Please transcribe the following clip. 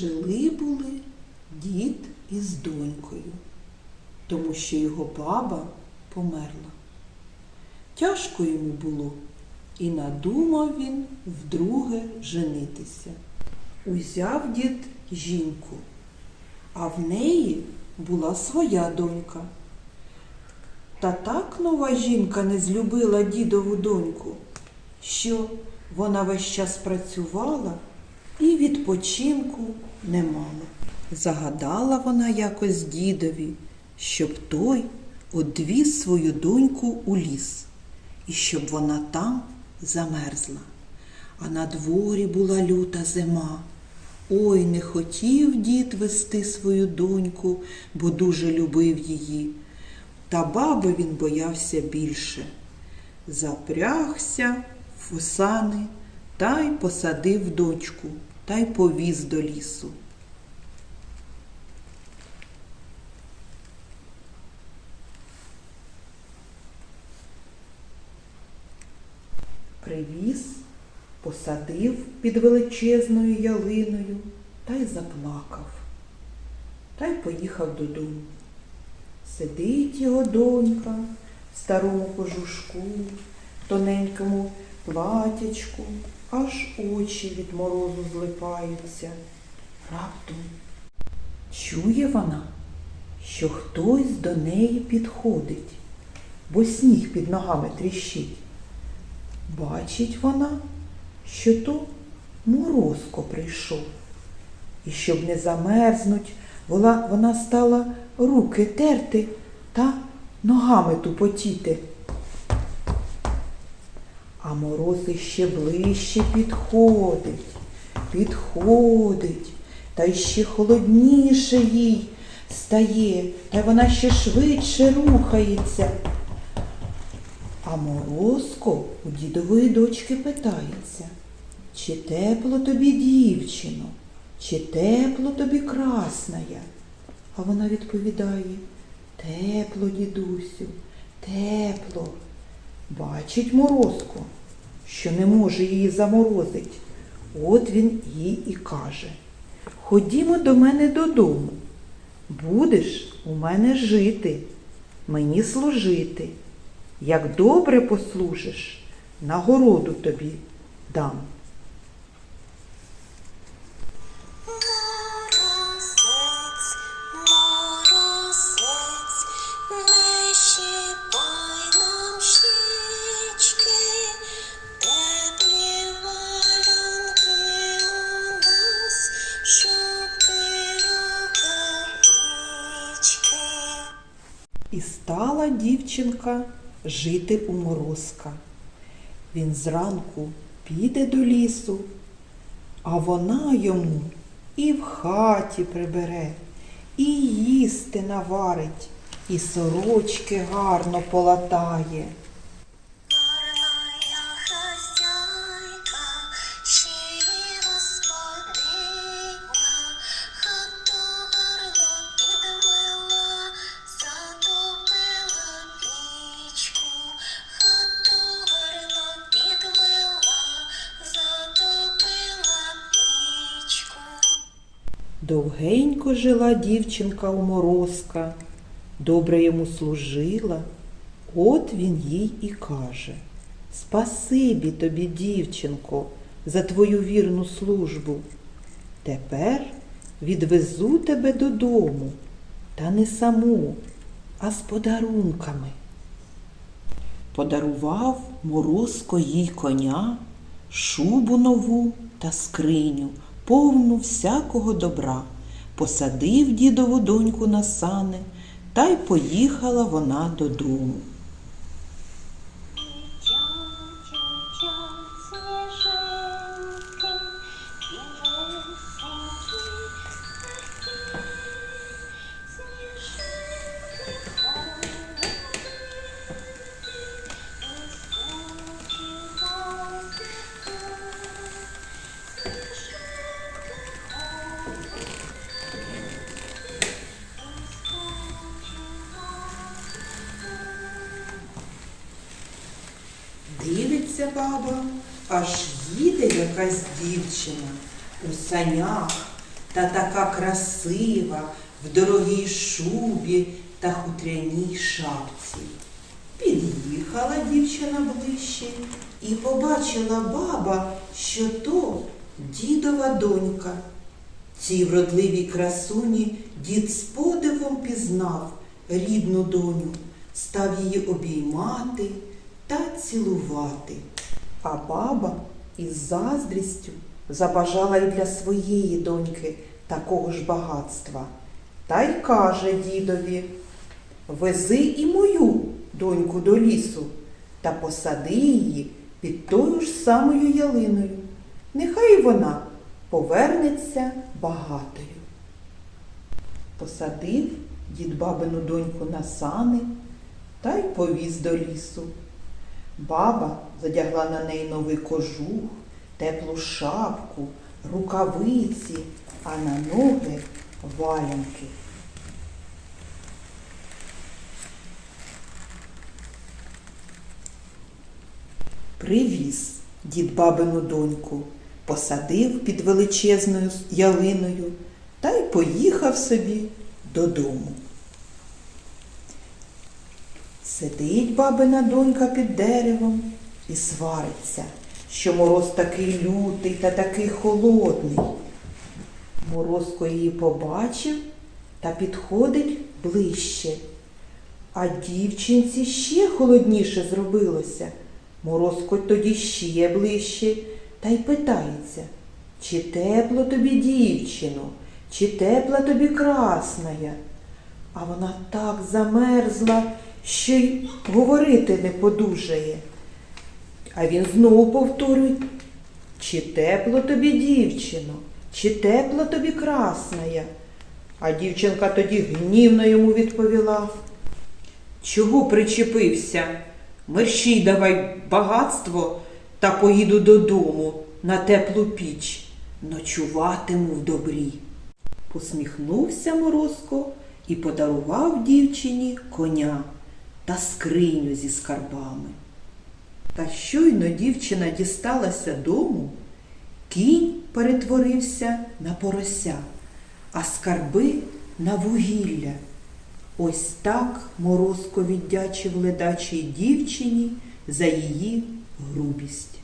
Жили були дід із донькою, тому що його баба померла. Тяжко йому було, і надумав він вдруге женитися. Узяв дід жінку, а в неї була своя донька. Та так нова жінка не злюбила дідову доньку, що вона весь час працювала і відпочинку не мала. Загадала вона якось дідові, щоб той одвіз свою доньку у ліс, і щоб вона там замерзла. А на дворі була люта зима. Ой, не хотів дід вести свою доньку, бо дуже любив її. Та баби він боявся більше. Запрягся в сани та й посадив дочку, та й повіз до лісу. Привіз, посадив під величезною ялиною та й заплакав, та й поїхав додому. Сидить його донька в старому кожушку, тоненькому платячку, аж очі від морозу злипаються. Раптом чує вона, що хтось до неї підходить, бо сніг під ногами тріщить. Бачить вона, що то морозко прийшов. І щоб не замерзнуть, вона, стала руки терти та ногами тупотіти. А мороз іще ближче підходить, підходить, та ще холодніше їй стає, та вона ще швидше рухається. А морозко у дідової дочки питається, чи тепло тобі, дівчино, чи тепло тобі красная? А вона відповідає, тепло, дідусю, тепло. Бачить морозко, що не може її заморозить. От він їй і каже, ходімо до мене додому. Будеш у мене жити, мені служити. Як добре послужиш, нагороду тобі дам. І стала дівчинка жити у морозка. Він зранку піде до лісу, а вона йому і в хаті прибере, і їсти наварить, і сорочки гарно полатає. Довгенько жила дівчинка у морозка, добре йому служила. От він їй і каже Спасибі тобі, дівчинко, за твою вірну службу. Тепер відвезу тебе додому, та не саму, а з подарунками. Подарував морозко їй коня, шубу нову та скриню, повну всякого добра. Посадив дідову доньку на сани, та й поїхала вона додому. Баба, аж їде якась дівчина у санях, та така красива в дорогій шубі та хутряній шапці. Під'їхала дівчина ближче і побачила баба, що то дідова донька. Цій вродливій красуні дід з подивом пізнав рідну доню, став її обіймати та цілувати. А баба із заздрістю забажала й для своєї доньки такого ж багатства. Та й каже дідові Вези і мою доньку до лісу та посади її під тою ж самою ялиною. Нехай вона повернеться багатою. Посадив дід бабину доньку на сани та й повіз до лісу. Баба задягла на неї новий кожух, теплу шапку, рукавиці, а на ноги валянки. Привіз дід бабину доньку, посадив під величезною ялиною та й поїхав собі додому. Сидить бабина донька під деревом і свариться, що мороз такий лютий та такий холодний. Морозко її побачив та підходить ближче. А дівчинці ще холодніше зробилося. Морозко тоді ще ближче та й питається, чи тепло тобі, дівчино, чи тепла тобі красная? А вона так замерзла, що й говорити не подужає. А він знову повторює, чи тепло тобі, дівчино, чи тепло тобі красная? А дівчинка тоді гнівно йому відповіла. Чого причепився? Мерщій давай багатство та поїду додому на теплу піч. Ночуватиму в добрі. Посміхнувся Морозко і подарував дівчині коня та скриню зі скарбами. Та щойно дівчина дісталася дому, кінь перетворився на порося, а скарби на вугілля. Ось так Морозко віддячив ледачій дівчині за її грубість.